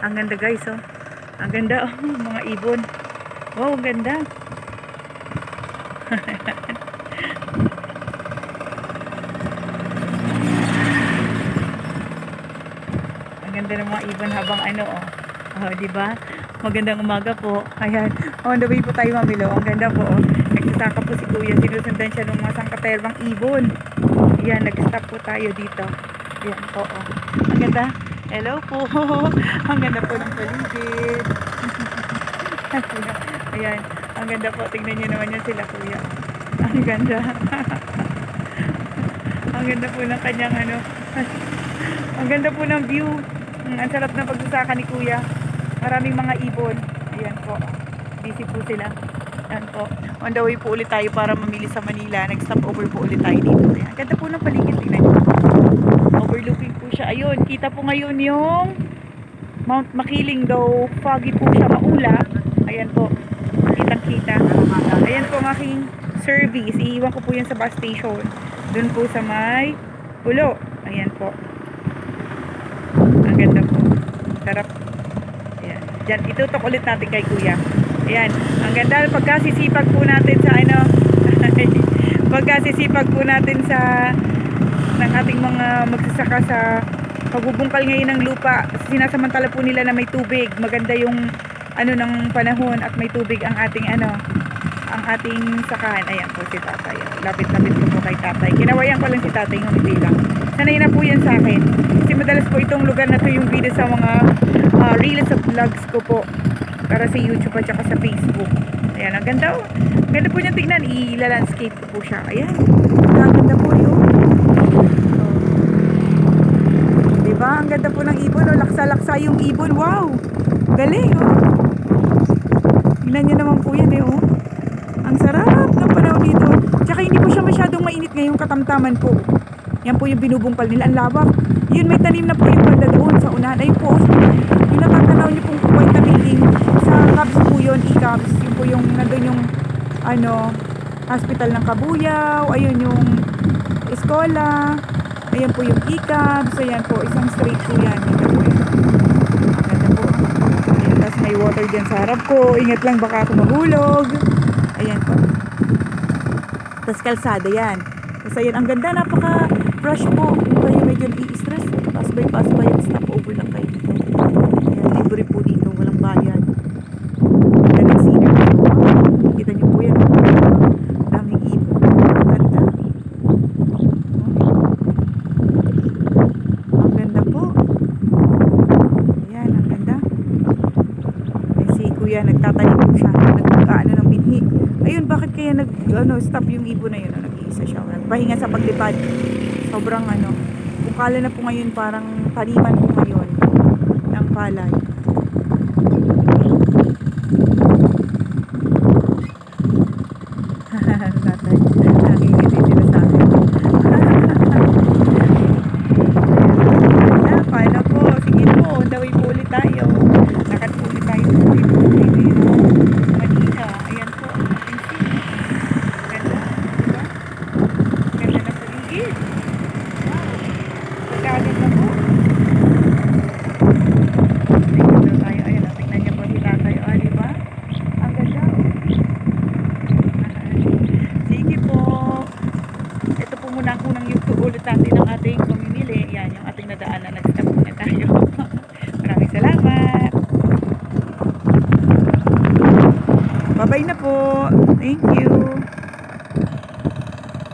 Ang ganda guys, oh. Ang ganda, oh. Mga ibon. Wow, ang ganda. ang ganda ng mga ibon habang ano, oh. Oh, di ba? Magandang umaga po. Ayan. On the way po tayo, Mamilo. Ang ganda po, oh. Nagsasaka po si Kuya. Sinusundan siya ng mga sangkaterbang ibon. Ayan, nag-stop po tayo dito. Ayan po, oh. Ang ganda. Hello po. ang ganda po ng paligid. Ayan. Ang ganda po. Tingnan niyo naman yan sila, Kuya. Ang ganda. ang ganda po ng kanyang ano. ang ganda po ng view. Mm, ang sarap ng pagsasaka ni Kuya. Maraming mga ibon. Ayan po. Busy po sila. Ayan po. On the way po ulit tayo para mamili sa Manila. Nag-stop over po ulit tayo dito. Ayan. Ganda po ng paligid. Tingnan niyo. Overlooking po siya. Ayun. Kita po ngayon yung Mount Makiling daw. Foggy po siya. Maulap. Ayan po. Kitang kita. Ayan po ang aking service. Iiwan ko po yan sa bus station. Doon po sa may pulo. Ayan po. Ang ganda po. Sarap. Ayan. Diyan, itutok ulit natin kay kuya. Ayan. Ang ganda. Pagkasisipag po natin sa ano. pagkasisipag po natin sa ng ating mga magsasaka sa pagbubungkal ngayon ng lupa. Sinasamantala po nila na may tubig. Maganda yung ano ng panahon at may tubig ang ating ano ang ating sakahan. Ayan po si tatay. Lapit-lapit ko po kay tatay. Kinawayan ko lang si tatay hindi lang. Sanay na po yan sa akin. Kasi madalas po itong lugar na to yung video sa mga uh, reels at vlogs ko po. Para sa YouTube at saka sa Facebook. Ayan, ang ganda oh. Ganda po niya tignan. Ila-landscape ko po siya. Ayan. Ang ganda po yun. Oh. Diba? Ang ganda po ng ibon. Oh. Laksa-laksa yung ibon. Wow! Galing oh. Tingnan niyo naman po yan eh oh. Ang sarap ng panahon dito. Tsaka hindi po siya masyadong mainit ngayong katamtaman po. Yan po yung binubungkal nila. Ang lawak. Yun may tanim na po yung banda doon sa unahan. Ayun po. Yung natatanaw niyo pong white na building. Sa Cubs po yun. E-Cubs. Yun po yung nandun yung ano hospital ng Kabuyaw. Ayun yung eskola. Ayan po yung E-Cubs. Ayan po. Isang straight po yan. Dito po yan. Ganda po. Ayan, tapos may water dyan sa harap ko. Ingat lang baka ako mahulog. Ayan po. Tapos kalsada yan. Tapos ayan, ang ganda, napaka-fresh po. Kayo medyo i-stress, pass by pass by, stop over lang kayo dito. Ayan, libre po dito, walang bayad. Ang ganda ng scenery po. Kita niyo po yan. Daming ibon. Ang ganda. Ang ganda po. Ayan, ang ganda. Ay, si kuya, nagtatanim po siya. Nagkaano ng binhi. Ayun, bakit kaya nag, ano, stop yung ibon na yun? Ano, nag-iisa siya. Nagpahinga sa paglipad. Sobrang ano. Bukala na po ngayon parang taniman po ngayon ng palay. Tatay, nakikiti sila sa akin. Ah, paano po? Sige po, on the way po ulit tayo. Lakad po ulit tayo. Uwi po ulit tayo. Manila. Ayan po. ang ating scene. Ganda. Diba? Ganda na paligid. Wow. Pagkaganda po. Dito tayo. Ayan, oh, tingnan niyo po si tatay. O, diba? Ang ganda. oh. Sige po. Ito po muna ang unang YouTube ulit natin ng ating pamimili. Yan, yung ating nadaanan. Nag-stop muna tayo. Maraming salamat. Bye-bye na po. Thank you.